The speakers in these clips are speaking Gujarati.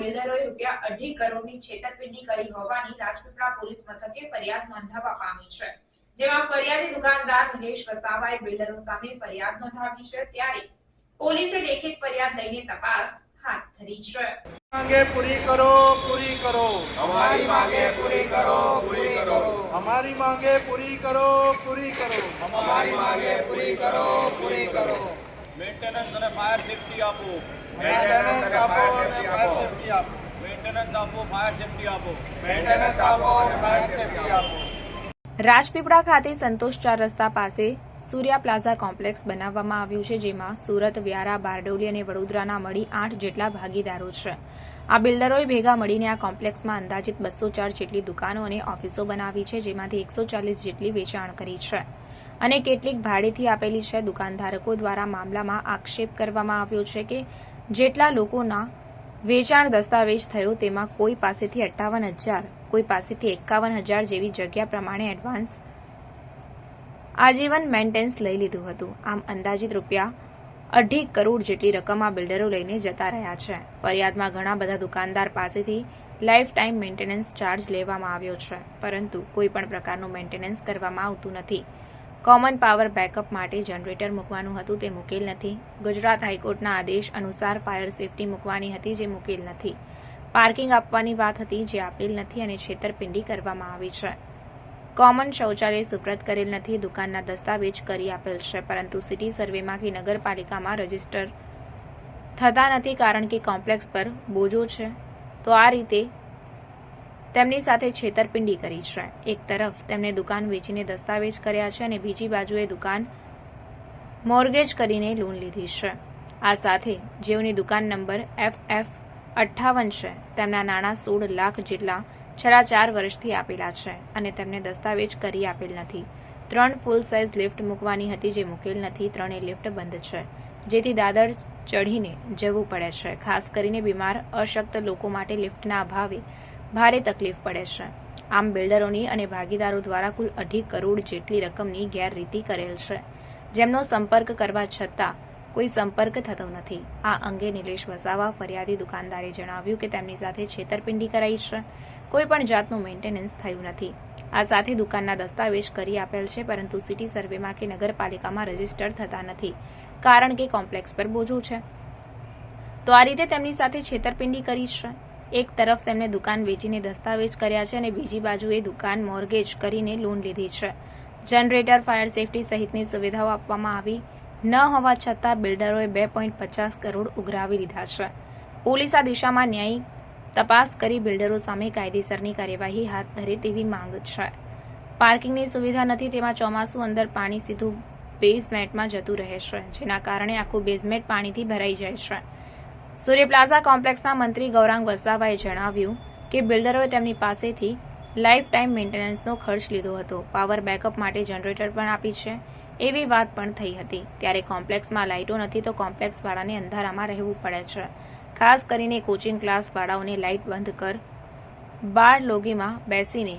બિલ્ડરોએ રૂપિયા અઢી કરોડની છેતરપિંડી કરી હોવાની રાજપીપળા પોલીસ મથકે ફરિયાદ નોંધાવા પામી છે. જેમાં ફરિયાદી દુકાનદાર નિલેશ વસાવાએ બિલ્ડરો સામે ફરિયાદ નોંધાવી છે. ત્યારે પોલીસે લેખિત ફરિયાદ લઈને તપાસ હાથ ધરી છે. માંગે પૂરી કરો પૂરી કરો. અમારી માંગે પૂરી કરો પૂરી કરો. અમારી માંગે પૂરી કરો પૂરી કરો. અમારી માંગે પૂરી કરો પૂરી કરો. મેન્ટેનન્સ અને ફાયર સેફટી આપો. મેન્ટેનન્સ આપો અને ફાયર સેફટી આપો. મેન્ટેનન્સ આપો ફાયર સેફટી આપો. મેન્ટેનન્સ આપો અને ફાયર સેફટી આપો. રાજપીપળા ખાતે સંતોષ ચાર રસ્તા પાસે સૂર્યા પ્લાઝા કોમ્પ્લેક્સ બનાવવામાં આવ્યું છે જેમાં સુરત વ્યારા બારડોલી અને વડોદરાના મળી આઠ જેટલા ભાગીદારો છે. આ બિલ્ડરોએ ભેગા મળીને આ કોમ્પ્લેક્સમાં અંદાજિત બસો ચાર જેટલી દુકાનો અને ઓફિસો બનાવી છે જેમાંથી એકસો ચાલીસ જેટલી વેચાણ કરી છે. અને કેટલીક ભાડેથી આપેલી છે દુકાનધારકો દ્વારા મામલામાં આક્ષેપ કરવામાં આવ્યો છે કે જેટલા લોકોના વેચાણ દસ્તાવેજ થયો તેમાં કોઈ પાસેથી અઠ્ઠાવન હજાર, કોઈ પાસેથી એકાવન હજાર જેવી જગ્યા પ્રમાણે એડવાન્સ આજીવન મેન્ટેન્સ લઈ લીધું હતું. આમ અંદાજિત રૂપિયા અઢી કરોડ જેટલી રકમ આ બિલ્ડરો લઈને જતા રહ્યા છે. ફરિયાદમાં ઘણા બધા દુકાનદાર પાસેથી લાઈફ ટાઈમ મેન્ટેનન્સ ચાર્જ લેવામાં આવ્યો છે, પરંતુ કોઈ પણ પ્રકારનું મેન્ટેનન્સ કરવામાં આવતું નથી. કોમન પાવર બેકઅપ માટે જનરેટર મૂકવાનું હતું, તે મૂકેલ નથી. ગુજરાત હાઈકોર્ટના આદેશ અનુસાર ફાયર સેફટી મૂકવાની હતી, જે મૂકેલ નથી. પાર્કિંગ આપવાની વાત હતી, જે આપેલ નથી અને છેતરપિંડી કરવામાં આવી છે. કોમન શૌચાલય સુપ્રત કરેલ નથી, દુકાનના દસ્તાવેજ કરી આપેલ છે, પરંતુ સિટી સર્વેમાં કે નગરપાલિકામાં રજિસ્ટર થતા નથી કારણ કે કોમ્પ્લેક્સ પર બોજો છે. તો આ રીતે તેમની સાથે છેતરપિંડી કરી છે. એક તરફ તેમણે દુકાન વેચીને દસ્તાવેજ કર્યા છે અને બીજી બાજુએ દુકાન મોર્ગેજ કરીને લોન લીધી છે. આ સાથે જેઓની દુકાન નંબર એફ એફ અઠ્ઠાવન છે, તેમના નાણાં સોળ લાખ જેટલા છેલ્લા ચાર વર્ષથી આપેલા છે અને તેમને દસ્તાવેજ કરી આપેલ નથી. ત્રણ ફૂલ સાઇઝ લિફ્ટ મૂકવાની હતી જે મૂકેલ નથી, ત્રણેય લિફ્ટ બંધ છે, જેથી દાદર ચઢીને જવું પડે છે. ખાસ કરીને બીમાર અશક્ત લોકો માટે લિફ્ટના અભાવે ભારે તકલીફ પડે છે. આમ બિલ્ડરોની અને ભાગીદારો દ્વારા કુલ અઢી કરોડ જેટલી રકમની ગેરરીતિ કરેલ છે. જેમનો સંપર્ક કરવા છતાં કોઈ સંપર્ક થતો નથી. આ અંગે નિલેશ વસાવા, ફરિયાદી દુકાનદારે જણાવ્યું કે તેમની સાથે છેતરપિંડી કરાઈ છે. કોઈ પણ જાતનું મેન્ટેનન્સ થયું નથી. આ સાથે દુકાનના દસ્તાવેજ કરી આપેલ છે, પરંતુ સિટી સર્વેમાં કે નગરપાલિકામાં રજિસ્ટર થતા નથી, કારણ કે કોમ્પ્લેક્સ પર બોજો છે. તો આ રીતે તેમની સાથે છેતરપિંડી કરી છે. એક તરફ તેમણે દુકાન વેચીને દસ્તાવેજ કર્યા છે અને બીજી બાજુએ દુકાન મોર્ગેજ કરીને લોન લીધી છે. જનરેટર, ફાયર સેફટી સહિતની સુવિધાઓ આપવામાં આવી ન હોવા છતાં બિલ્ડરોએ બે પોઈન્ટ પચાસ કરોડ ઉઘરાવી લીધા છે. પોલીસ આ દિશામાં ન્યાયિક તપાસ કરી બિલ્ડરો સામે કાયદેસરની કાર્યવાહી હાથ ધરે તેવી માંગ છે. પાર્કિંગની સુવિધા નથી, તેમાં ચોમાસું અંદર પાણી સીધું બેઝમેન્ટમાં જતું રહે છે, જેના કારણે આખું બેઝમેન્ટ પાણીથી ભરાઈ જાય છે. સૂર્ય પ્લાઝા કોમ્પ્લેક્સના મંત્રી ગૌરાંગ વસાવાએ જણાવ્યું કે બિલ્ડરોએ તેમની પાસેથી લાઈફ ટાઈમ મેન્ટેનન્સનો ખર્ચ લીધો હતો. પાવર બેકઅપ માટે જનરેટર પણ આપી છે. એવી વાત પણ થઈ હતી. ત્યારે કોમ્પ્લેક્સમાં લાઇટો નથી તો કોમ્પ્લેક્સવાળાને અંધારામાં રહેવું પડે છે. ખાસ કરીને કોચિંગ ક્લાસવાળાઓને લાઇટ બંધ કર. બાર લોગીમાં બેસીને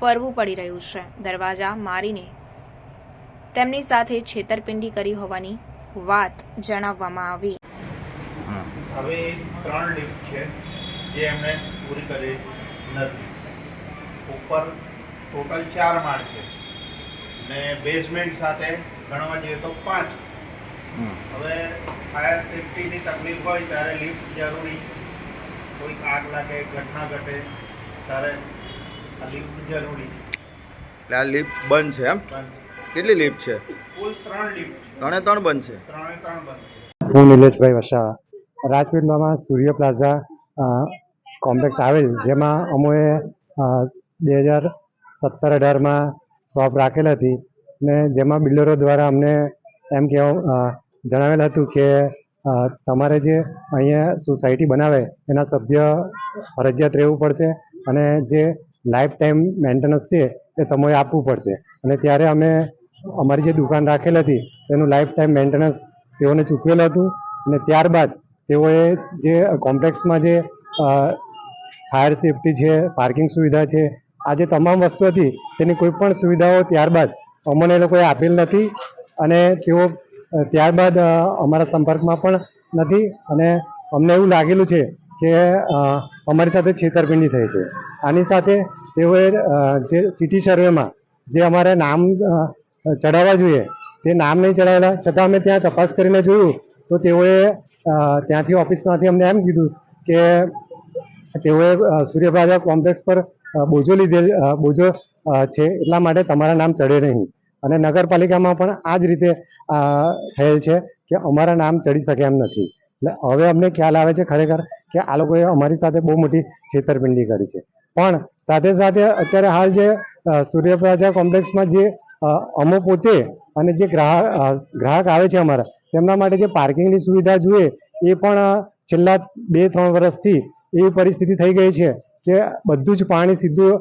ફરવું પડી રહ્યું છે. દરવાજા મારીને તેમની સાથે છેતરપિંડી કરી હોવાની વાત જણાવવામાં આવી. હવે ત્રણ લિફ્ટ છે જે એમણે પૂરી કરી નથી. ઉપર ટોટલ ચાર માળ છે. ને બેઝમેન્ટ સાથે ગણવા જઈએ તો પાંચ. હવે ફાયર સેફટીની તકલીફ હોય ત્યારે લિફ્ટ જરૂરી. કોઈક આગ લાગે ઘટના ઘટે ત્યારે આ લિફ્ટ જરૂરી એટલે આ લિફ્ટ બંધ છે એમ? કેટલી લિફ્ટ છે? કુલ ત્રણ લિફ્ટ ત્રણે ત્રણ બંધ છે. ત્રણે ત્રણ બંધ છે. હું નિલેશભાઈ વસાવા. રાજપીપળામાં સૂર્ય પ્લાઝા કોમ્પ્લેક્સ આવેલ, જેમાં અમોએ બે હજાર સત્તર અઢારમાં શોપ રાખેલ હતી ને જેમાં બિલ્ડરો દ્વારા અમને એમ કહેવા જણાવેલ હતું કે તમારે જે અહીંયા સોસાયટી બનાવે એના સભ્ય ફરજિયાત રહેવું પડશે અને જે લાઈફ ટાઈમ મેન્ટેનન્સ છે એ તમારે આપવું પડશે. અને ત્યારે અમે અમારી જે દુકાન રાખેલ હતી, તેનું લાઈફ ટાઈમ મેન્ટેનન્સ તેઓને ચૂકવેલું હતું અને ત્યારબાદ તેઓએ જે કોમ્પ્લેક્સમાં જે ફાયર સેફટી છે, પાર્કિંગ સુવિધા છે, આ જે તમામ વસ્તુ હતી, તેની કોઈ પણ સુવિધાઓ ત્યારબાદ અમને લોકોએ આપેલ નથી અને તેઓ ત્યારબાદ અમારા સંપર્કમાં પણ નથી અને અમને એવું લાગેલું છે કે અમારી સાથે છેતરપિંડી થઈ છે. આની સાથે તેઓએ જે સિટી સર્વેમાં જે અમારે નામ ચડાવવા જોઈએ, તે નામ નહીં ચડાવેલા છતાં અમે ત્યાં તપાસ કરીને જોયું તો તેઓએ ત્યાંથી ઓફિસમાંથી અમને એમ કીધું કે તેઓએ અ, કોમ્પ્લેક્સ પર બોજો લીધેલ બોજો છે એટલા માટે તમારા નામ ચડે નહીં. અને નગરપાલિકામાં પણ આ જ રીતે થયેલ છે કે અમારા નામ ચડી શકે એમ નથી. એટલે હવે અમને ખ્યાલ આવે છે ખરેખર કે આ લોકોએ અમારી સાથે બહુ મોટી છેતરપિંડી કરી છે. પણ સાથે સાથે અત્યારે હાલ જે સૂર્યપ્રાજા કોમ્પ્લેક્સમાં જે અમો પોતે અને જે ગ્રાહક ગ્રાહક આવે છે અમારા તેમના માટે જે પાર્કિંગની સુવિધા જોઈએ, એ પણ છેલ્લા બે ત્રણ વર્ષથી એવી પરિસ્થિતિ થઈ ગઈ છે કે બધું જ પાણી સીધું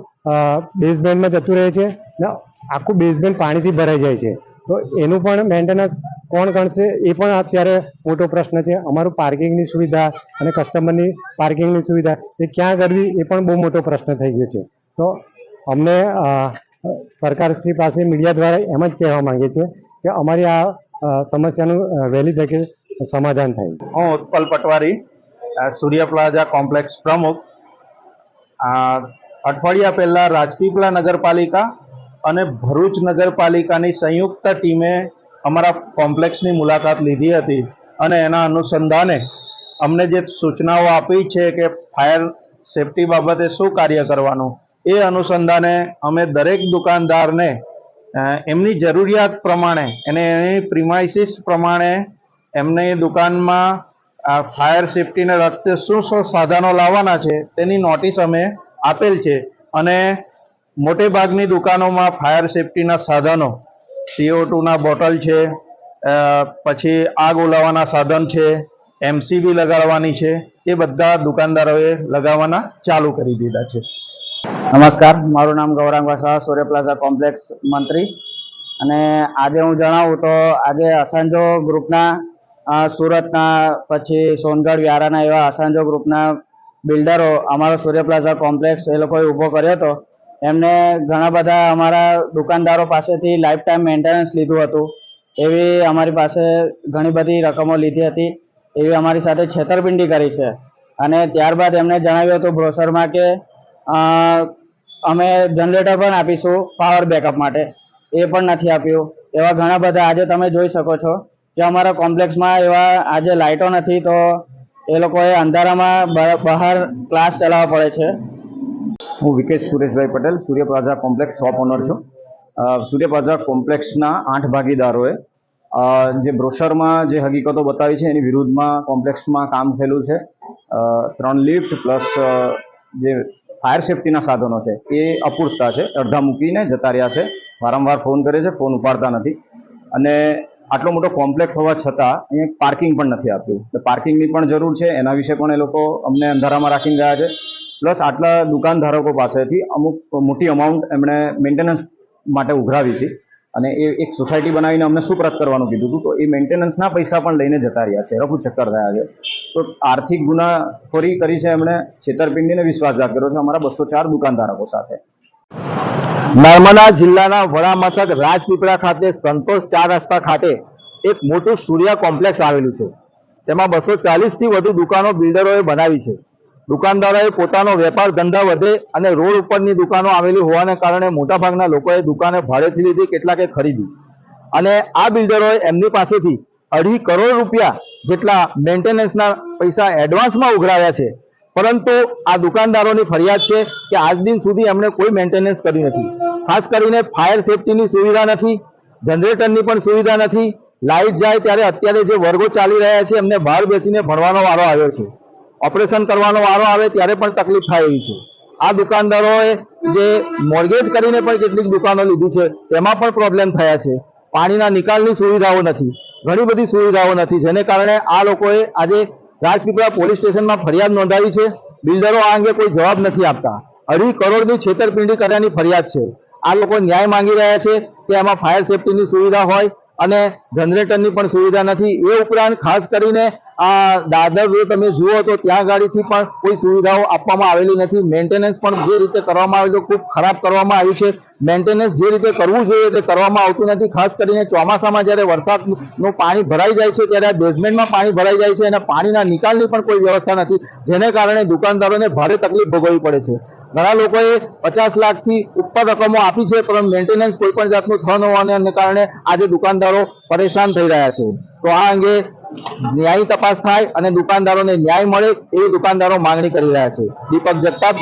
બેઝમેન્ટમાં જતું રહે છે ને આખું બેઝમેન્ટ પાણીથી ભરાઈ જાય છે. તો એનું પણ મેન્ટેનન્સ કોણ કરશે એ પણ અત્યારે મોટો પ્રશ્ન છે. અમારું પાર્કિંગની સુવિધા અને કસ્ટમરની પાર્કિંગની સુવિધા એ ક્યાં કરવી એ પણ બહુ મોટો પ્રશ્ન થઈ ગયો છે. તો અમને સરકારશ્રી પાસે મીડિયા દ્વારા એમ જ કહેવા માંગીએ છીએ કે અમારી આ સમસ્યાનું વહેલી તકે સમાધાન થાય. હું ઉત્પલ પટવારી સૂર્ય પ્લાઝા કોમ્પ્લેક્સ પ્રમુખ. અઠવાડિયા પહેલા રાજપીપળા નગરપાલિકા અને ભરૂચ નગરપાલિકાની સંયુક્ત ટીમે અમારા કોમ્પ્લેક્સની મુલાકાત લીધી હતી અને એના અનુસંધાને અમને જે સૂચનાઓ આપી છે કે ફાયર સેફટી બાબતે શું કાર્ય કરવાનું, એ અનુસંધાને અમે દરેક દુકાનદારને એમની જરૂરિયાત પ્રમાણે, અને એની પ્રિમાઇસીસ પ્રમાણે એમની દુકાનમાં ફાયર સેફટીને લગતે શું શું સાધનો લાવવાના છે, તેની નોટિસ અમે આપેલ છે. અને મોટે ભાગની દુકાનોમાં ફાયર સેફટીના સાધનો સીઓ ટુના બોટલ છે પછી આગ ઓલાવવાના સાધન છે એમસીબી લગાડવાની છે, એ બધા દુકાનદારોએ લગાવવાના ચાલુ કરી દીધા છે. નમસ્કાર, મારું નામ ગૌરાંગ વસાવા સૂર્ય પ્લાઝા કોમ્પ્લેક્સ મંત્રી. અને આજે હું જણાવું તો આજે અસાંજો ગ્રુપના સુરતના, પછી સોનગઢ વ્યારાના એવા અસાંજો ગ્રુપના બિલ્ડરો અમારો સૂર્ય પ્લાઝા કોમ્પ્લેક્સ એ લોકોએ ઊભો કર્યો હતો. એમને ઘણા બધા અમારા દુકાનદારો પાસેથી લાઈફ ટાઈમ મેન્ટેનન્સ લીધું હતું. એવી અમારી પાસે ઘણી બધી રકમો લીધી હતી. એવી અમારી સાથે છેતરપિંડી કરી છે. અને ત્યારબાદ એમણે જણાવ્યું હતું બ્રોશરમાં કે અમે જનરેટર પણ આપીશું પાવર બેકઅપ માટે. એ પણ નથી આપ્યું. એવા ઘણા બધા આજે તમે જોઈ શકો છો કે અમારા કોમ્પ્લેક્સમાં એવા આજે લાઇટો નથી તો એ લોકોએ અંધારામાં બહાર ક્લાસ ચલાવવા પડે છે. હું Vikesh Sureshbhai Patel, Surya plaza complex shop owner છું. સૂર્ય પ્લાઝા કોમ્પ્લેક્સના આઠ ભાગીદારોએ જે બ્રોશરમાં જે હકીકતો બતાવી છે એની વિરુદ્ધમાં કોમ્પ્લેક્સમાં કામ થયેલું છે. ત્રણ લિફ્ટ પ્લસ જે ફાયર સેફટીના સાધનો છે. એ અપૂરતા છે. અડધા મૂકીને જતા રહ્યા છે. વારંવાર ફોન કરે છે. ફોન ઉપાડતા નથી. અને આટલો મોટો કોમ્પ્લેક્સ હોવા છતાં અહીંયા પાર્કિંગ પણ નથી આપ્યું. એટલે પાર્કિંગની પણ જરૂર છે. એના વિશે પણ એ લોકો અમને અંધારામાં રાખીને ગયા છે. પ્લસ આટલા દુકાનધારકો પાસેથી અમુક મોટી અમાઉન્ટ એમણે મેન્ટેનન્સ માટે ઉઘરાવી છે. અને એ એક સોસાયટી બનાવીને અમને સુપ્રત કરવાનું કીધું હતું. તો એ મેન્ટેનન્સના પૈસા પણ લઈને જતા રહ્યા છે. રફુ ચક્કર થયા છે. તો આર્થિક ગુનાખોરી કરી છે એમણે. છેતરપિંડીને વિશ્વાસઘાત કર્યો છે અમારા બસો ચાર દુકાનધારકો સાથે. નર્મદા જિલ્લાના વડા મથક રાજપીપળા ખાતે સંતોષ ચાર રસ્તા ખાતે એક મોટું સૂર્ય કોમ્પ્લેક્સ આવેલું છે. તેમાં બસો ચાલીસથી વધુ દુકાનો, બિલ્ડરોએ બનાવી છે. દુકાનદારોએ પોતાનો વેપાર ધંધા વધે અને રોડ ઉપરની દુકાનો આવેલી હોવાને કારણે મોટાભાગના લોકોએ દુકાને ભાડેથી લીધી, કેટલાકે ખરીદી. અને આ બિલ્ડરોએ એમની પાસેથી અઢી કરોડ રૂપિયા જેટલા મેન્ટેનન્સના પૈસા એડવાન્સમાં ઉઘરાવ્યા છે. પરંતુ આ દુકાનદારોની ફરિયાદ છે કે આજ દિન સુધી એમણે કોઈ મેન્ટેનન્સ કર્યું નથી. ખાસ કરીને ફાયર સેફટીની સુવિધા નથી, જનરેટરની પણ સુવિધા નથી. લાઇટ જાય ત્યારે અત્યારે જે વર્ગો ચાલી રહ્યા છે, એમને બહાર બેસીને ભણવાનો વારો આવ્યો છે. ઓપરેશન કરવાનો વારો આવે ત્યારે પણ તકલીફ થાય એવી છે. આ દુકાનદારોએ જે મોર્ગેજ કરીને પણ કેટલીક દુકાનો લીધી છે, તેમાં પણ પ્રોબ્લેમ થયા છે. પાણીના નિકાલની સુવિધાઓ નથી. ઘણી બધી સુવિધાઓ નથી. જેને કારણે આ લોકોએ આજે રાજપીપળા પોલીસ સ્ટેશનમાં ફરિયાદ નોંધાવી છે. બિલ્ડરો આ અંગે કોઈ જવાબ નથી આપતા. અઢી કરોડની છેતરપિંડી કર્યાની ફરિયાદ છે. આ લોકો ન્યાય માંગી રહ્યા છે કે એમાં ફાયર સેફટીની સુવિધા હોય અને જનરેટરની પણ સુવિધા નથી. એ ઉપરાંત ખાસ કરીને આ દાદર જો તમે જુઓ તો ત્યાં ગાડીથી પણ કોઈ સુવિધાઓ આપવામાં આવેલી નથી. મેન્ટેનન્સ પણ જે રીતે કરવામાં આવેલું ખૂબ ખરાબ કરવામાં આવ્યું છે. મેન્ટેનન્સ જે રીતે કરવું જોઈએ તે કરવામાં આવતું નથી. ખાસ કરીને ચોમાસામાં જ્યારે વરસાદનું પાણી ભરાઈ જાય છે, ત્યારે આ બેઝમેન્ટમાં પાણી ભરાઈ જાય છે અને પાણીના નિકાલની પણ કોઈ વ્યવસ્થા નથી, જેને કારણે દુકાનદારોને ભારે તકલીફ ભોગવવી પડે છે. ઘણા લોકોએ પચાસ લાખથી ઉપર રકમો આપી છે, પરંતુ મેન્ટેનન્સ કોઈ પણ જાતનું થન હોવાને કારણે આજે દુકાનદારો પરેશાન થઈ રહ્યા છે. તો આ અંગે ન્યાયી તપાસ થાય અને દુકાનદારોને ન્યાય મળે એવી દુકાનદારો માંગણી કરી રહ્યા છે. દીપક જગતાપ